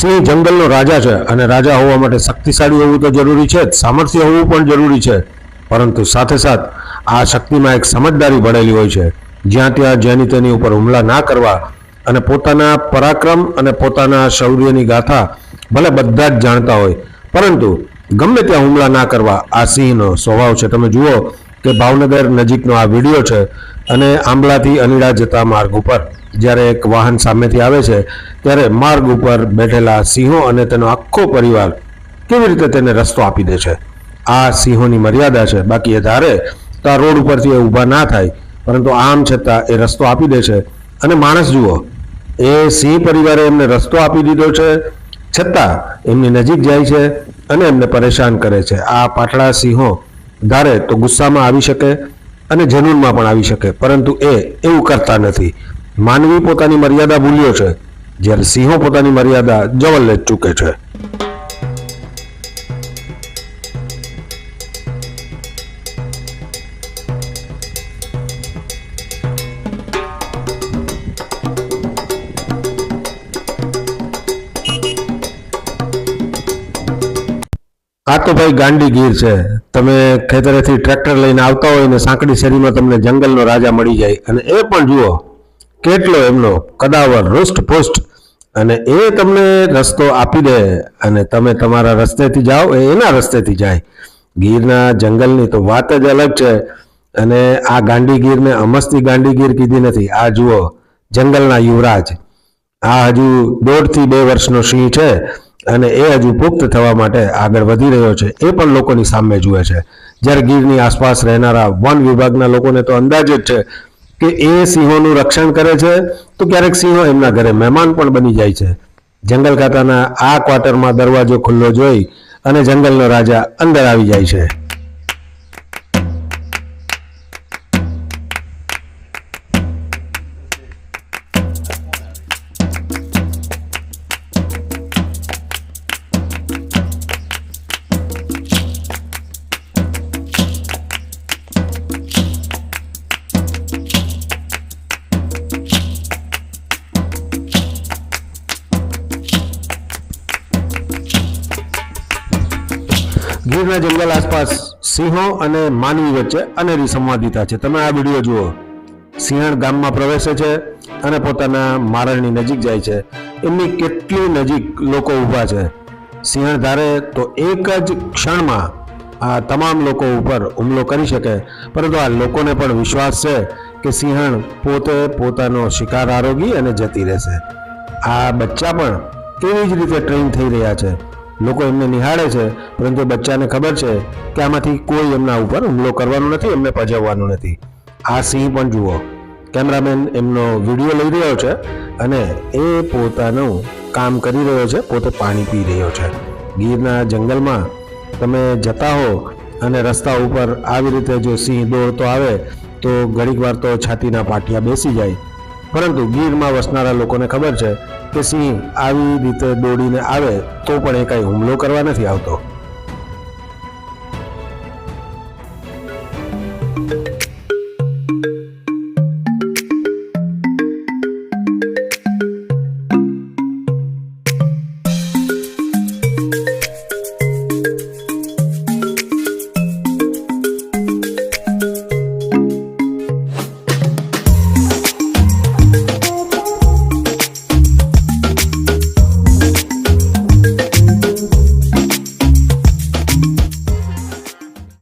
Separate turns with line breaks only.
સિંહ જંગલનો રાજા છે અને રાજા હોવા માટે શક્તિશાળી હોવું તો જરૂરી છે જ સામર્થ્ય હોવું પણ જરૂરી છે. પરંતુ સાથે સાથ આ શક્તિમાં એક સમજદારી ભળેલી હોય છે. જ્યાં ત્યાં જેની તેની ઉપર હુમલા ના કરવા અને પોતાના પરાક્રમ અને પોતાના શૌર્યની ગાથા ભલે બધા જ જાણતા હોય, પરંતુ ગમે ત્યાં હુમલા ના કરવા આ સિંહનો સ્વભાવ છે. તમે જુઓ કે ભાવનગર નજીકનો આ વીડિયો છે અને આંબલાથી અનીડા જતા માર્ગ ઉપર. જ્યારે એક વાહન સામેથી આવે છે, ત્યારે માર્ગ ઉપર બેઠેલા સિંહો અને તેનો આખો પરિવાર કેવી રીતે તેને રસ્તો આપી દે છે? આ સિંહોની મર્યાદા છે. બાકી એ ધારે તો આ રોડ ઉપરથી એ ઊભા ના થાય. પરંતુ આમ છતાં એ રસ્તો આપી દે છે. અને માણસ જુઓ, એ સિંહ પરિવારે એમને રસ્તો આપી દીધો છે, છતાં એમની નજીક જાય છે અને એમને પરેશાન કરે છે. આ પાટડા સિંહો ધારે તો ગુસ્સામાં આવી શકે અને જનૂનમાં પણ આવી શકે. પરંતુ એ એવું કરતા નથી. માનવી પોતાની મર્યાદા ભૂલ્યો છે, જ્યારે સિંહો પોતાની મર્યાદા જવલ્લે ચૂકે છે. આ તો ભાઈ ગાંડી ગીર છે. તમે ખેતરેથી ટ્રેક્ટર લઈને આવતા હોય ને સાંકડી શેરીમાં તમને જંગલનો રાજા મળી જાય. અને એ પણ જુઓ કેટલો એમનો કદાવર રુષ્ટ પુષ્ટ. અને એ તમને રસ્તો આપી દે અને તમે તમારા રસ્તેથી જાઓ, એ એના રસ્તેથી જાય. ગીરના જંગલની તો વાત જ અલગ છે. અને આ ગાંડી ગીરને અમસ્તી ગાંડી ગીર કીધી નથી. આ જુઓ, જંગલના યુવરાજ. આ હજુ દોઢથી બે વર્ષનો સિંહ છે અને એ હજુ પુખ્ત થવા માટે આગળ વધી રહ્યો છે. એ પણ લોકોની સામે જુએ છે. જ્યારે ગીરની આસપાસ રહેનારા વન વિભાગના લોકોને તો અંદાજ જ છે કે એ સિંહોનું રક્ષણ કરે છે, તો ક્યારેક સિંહો એમના ઘરે મહેમાન પણ બની જાય છે. જંગલ ખાતાના આ ક્વાર્ટરમાં દરવાજો ખુલ્લો જોઈ અને જંગલનો રાજા અંદર આવી જાય છે. ગીરના જંગલ આસપાસ સિંહો અને માનવી વચ્ચે અનેરી સંવાદિતા છે. તમે આ વીડિયો જુઓ. સિંહણ ગામમાં પ્રવેશે છે અને પોતાના મારણની નજીક જાય છે. એમની કેટલી નજીક લોકો ઊભા છે. સિંહણ ધારે તો એક જ ક્ષણમાં આ તમામ લોકો ઉપર હુમલો કરી શકે. પરંતુ આ લોકોને પણ વિશ્વાસ છે કે સિંહણ પોતે પોતાનો શિકાર આરોગી અને જતી રહેશે. આ બચ્ચા પણ તેવી જ રીતે ટ્રેન થઈ રહ્યા છે. લોકો એમને નિહાળે છે, પરંતુ બચ્ચાને ખબર છે કે આમાંથી કોઈ એમના ઉપર હુમલો કરવાનો નથી, એમને પજવવાનું નથી. આ સિંહ પણ જુઓ. કેમેરામેન એમનો વીડિયો લઈ રહ્યો છે અને એ પોતાનું કામ કરી રહ્યો છે, પોતે પાણી પી રહ્યો છે. ગીરના જંગલમાં તમે જતા હો અને રસ્તા ઉપર આવી રીતે જો સિંહ દોડતો આવે, તો ઘણીક વાર તો છાતીના પાટિયા બેસી જાય. પરંતુ ગીરમાં વસનારા લોકોને ખબર છે કે સિંહ આવી રીતે દોડીને આવે તો પણ એ કાંઈ હુમલો કરવા નથી આવતો.